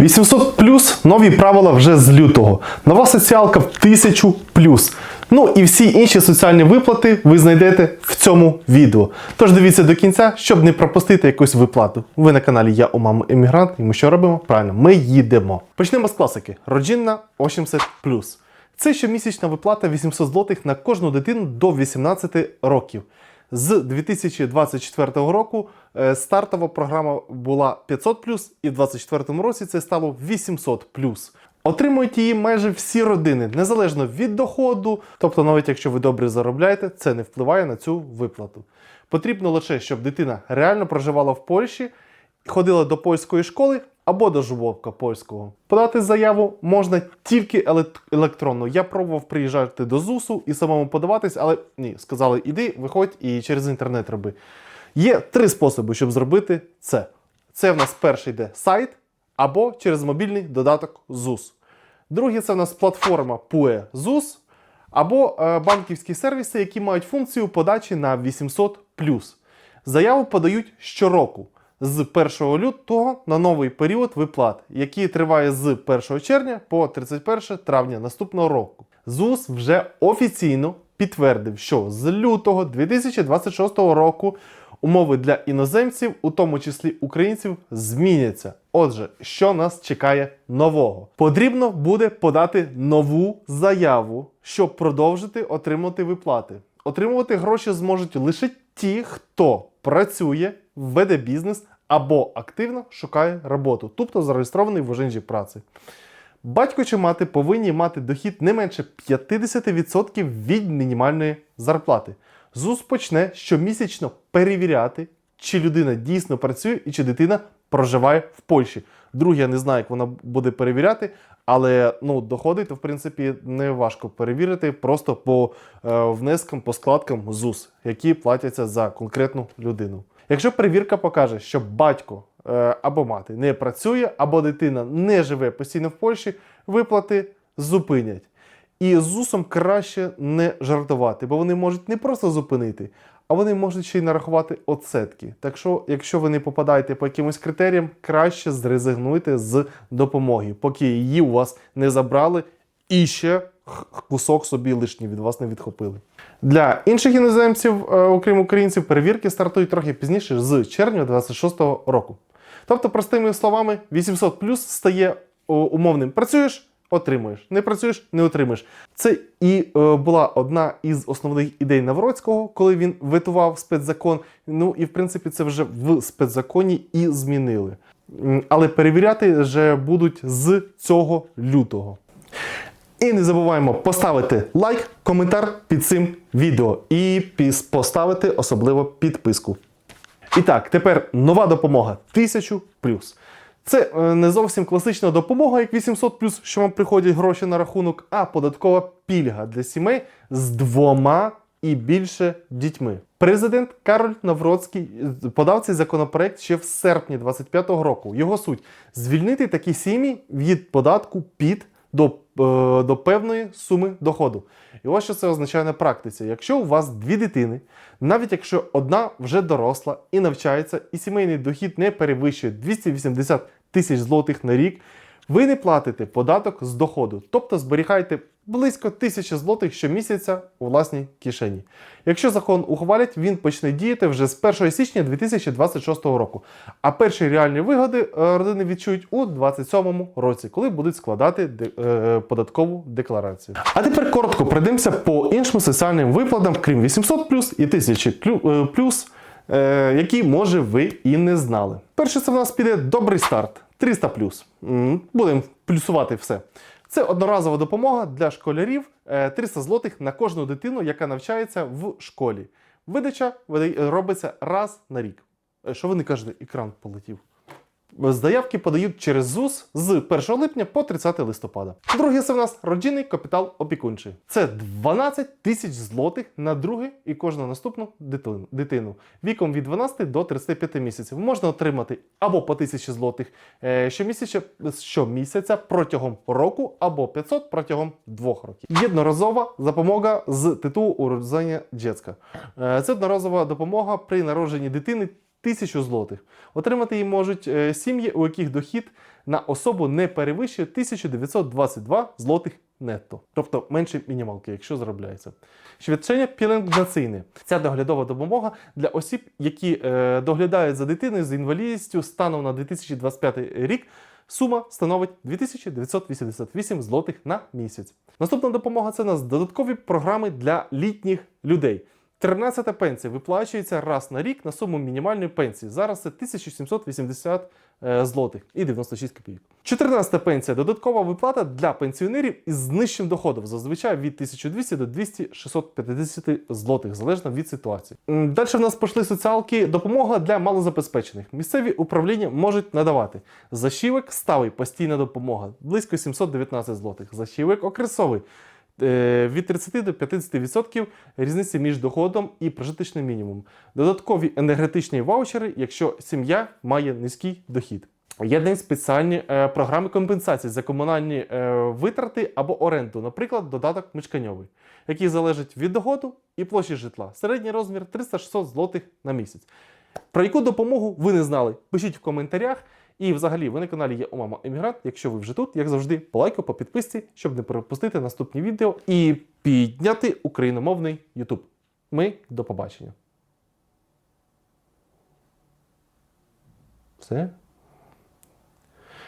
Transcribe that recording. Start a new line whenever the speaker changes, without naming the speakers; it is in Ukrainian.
800 плюс нові правила вже з лютого. Нова соціалка в 1000 плюс. Ну і всі інші соціальні виплати ви знайдете в цьому відео. Тож дивіться до кінця, щоб не пропустити якусь виплату. Ви на каналі Я у мами Емігрант, і ми що робимо? Правильно, ми їдемо. Почнемо з класики. Родинна 80 плюс. Це щомісячна виплата 800 злотих на кожну дитину до 18 років. З 2024 року е, стартова програма була 500 і в 2024 році це стало 800 Отримують її майже всі родини, незалежно від доходу. Тобто, навіть якщо ви добре заробляєте, це не впливає на цю виплату. Потрібно лише, щоб дитина реально проживала в Польщі, ходила до польської школи або до жувовка польського. Подати заяву можна тільки електронно. Я пробував приїжджати до ЗУСу і самому подаватись, але ні, сказали, іди, виходь і через інтернет роби. Є три способи, щоб зробити це. Це в нас перший йде сайт або через мобільний додаток ЗУС. Другий це в нас платформа PUE ZUS або е, банківські сервіси, які мають функцію подачі на 800 Заяву подають щороку з 1 лютого на новий період виплат, який триває з 1 червня по 31 травня наступного року. ЗУС вже офіційно підтвердив, що з лютого 2026 року умови для іноземців, у тому числі українців, зміняться. Отже, що нас чекає нового? Потрібно буде подати нову заяву, щоб продовжити отримати виплати. Отримувати гроші зможуть лише ті, хто працює, веде бізнес або активно шукає роботу, тобто зареєстрований в оженжі праці. Батько чи мати повинні мати дохід не менше 50% від мінімальної зарплати. ЗУС почне щомісячно перевіряти, чи людина дійсно працює і чи дитина проживає в Польщі. Друге, я не знаю, як вона буде перевіряти, але ну, доходи, то в принципі не важко перевірити просто по е, внескам, по складкам ЗУС, які платяться за конкретну людину. Якщо перевірка покаже, що батько е, або мати не працює, або дитина не живе постійно в Польщі, виплати зупинять. І з ЗУСом краще не жартувати, бо вони можуть не просто зупинити, а вони можуть ще й нарахувати оцетки. Так що, якщо ви не попадаєте по якимось критеріям, краще зрезигнуйте з допомоги, поки її у вас не забрали і ще кусок собі лишній від вас не відхопили. Для інших іноземців, е, окрім українців, перевірки стартують трохи пізніше з червня 26-го року. Тобто, простими словами, 800 плюс стає умовним. Працюєш, отримуєш. Не працюєш, не отримуєш. Це і е, була одна із основних ідей Навроцького, коли він витував спецзакон. Ну і в принципі це вже в спецзаконі і змінили. Але перевіряти вже будуть з цього лютого. І не забуваємо поставити лайк, коментар під цим відео і поставити особливо підписку. І так, тепер нова допомога 1000 Це е, не зовсім класична допомога, як 800 що вам приходять гроші на рахунок, а податкова пільга для сімей з двома і більше дітьми. Президент Кароль Навроцький е, подав цей законопроект ще в серпні 25-го року. Його суть звільнити такі сім'ї від податку під до, до певної суми доходу. І ось що це означає на практиці. Якщо у вас дві дитини, навіть якщо одна вже доросла і навчається, і сімейний дохід не перевищує 280 тисяч злотих на рік, ви не платите податок з доходу, тобто зберігаєте близько тисячі злотих щомісяця у власній кишені. Якщо закон ухвалять, він почне діяти вже з 1 січня 2026 року. А перші реальні вигоди е, родини відчують у 2027 році, коли будуть складати е, податкову декларацію. А тепер коротко пройдемося по іншим соціальним виплатам, крім 800 і 1000 е, плюс, які може ви і не знали. Перше, це в нас піде добрий старт 300 Будемо плюсувати все. Це одноразова допомога для школярів е, 300 злотих на кожну дитину, яка навчається в школі. Видача робиться раз на рік. Е, Що ви не кажете, екран полетів. Заявки подають через ЗУС з 1 липня по 30 листопада. Друге це в нас родинний капітал опікунчий. Це 12 тисяч злотих на друге і кожну наступну дитину- віком від 12 до 35 місяців. Можна отримати або по 1000 злотих е, щомісяця, щомісяця протягом року, або 500 протягом двох років. Єдноразова допомога з титулу уродження дітська. Е, Це одноразова допомога при народженні дитини 1000 злотих. Отримати її можуть е, сім'ї, у яких дохід на особу не перевищує 1922 злотих нетто, тобто менше мінімалки, якщо заробляється. Свідчення піленгнаційне. Ця доглядова допомога для осіб, які е, доглядають за дитиною з інвалідністю станом на 2025 рік. Сума становить 2988 злотих на місяць. Наступна допомога це у нас додаткові програми для літніх людей. 13-та пенсія виплачується раз на рік на суму мінімальної пенсії. Зараз це 1780 е, злотих і 96 копійок. 14-та пенсія додаткова виплата для пенсіонерів із нижчим доходом, зазвичай від 1200 до 200-650 злотих, залежно від ситуації. Далі в нас пішли соціалки. Допомога для малозабезпечених. Місцеві управління можуть надавати защівок ставий постійна допомога близько 719 злотих. Защівок окресовий від 30 до 50% різниці між доходом і прожиточним мінімумом. Додаткові енергетичні ваучери, якщо сім'я має низький дохід. Є день спеціальні е, програми компенсації за комунальні е, витрати або оренду, наприклад, додаток мешканьовий, який залежить від доходу і площі житла. Середній розмір 300-600 злотих на місяць. Про яку допомогу ви не знали? Пишіть в коментарях. І взагалі, ви на каналі є у мама Емігрант. Якщо ви вже тут, як завжди, по лайку, по підписці, щоб не пропустити наступні відео і підняти україномовний YouTube. Ми до побачення. Все.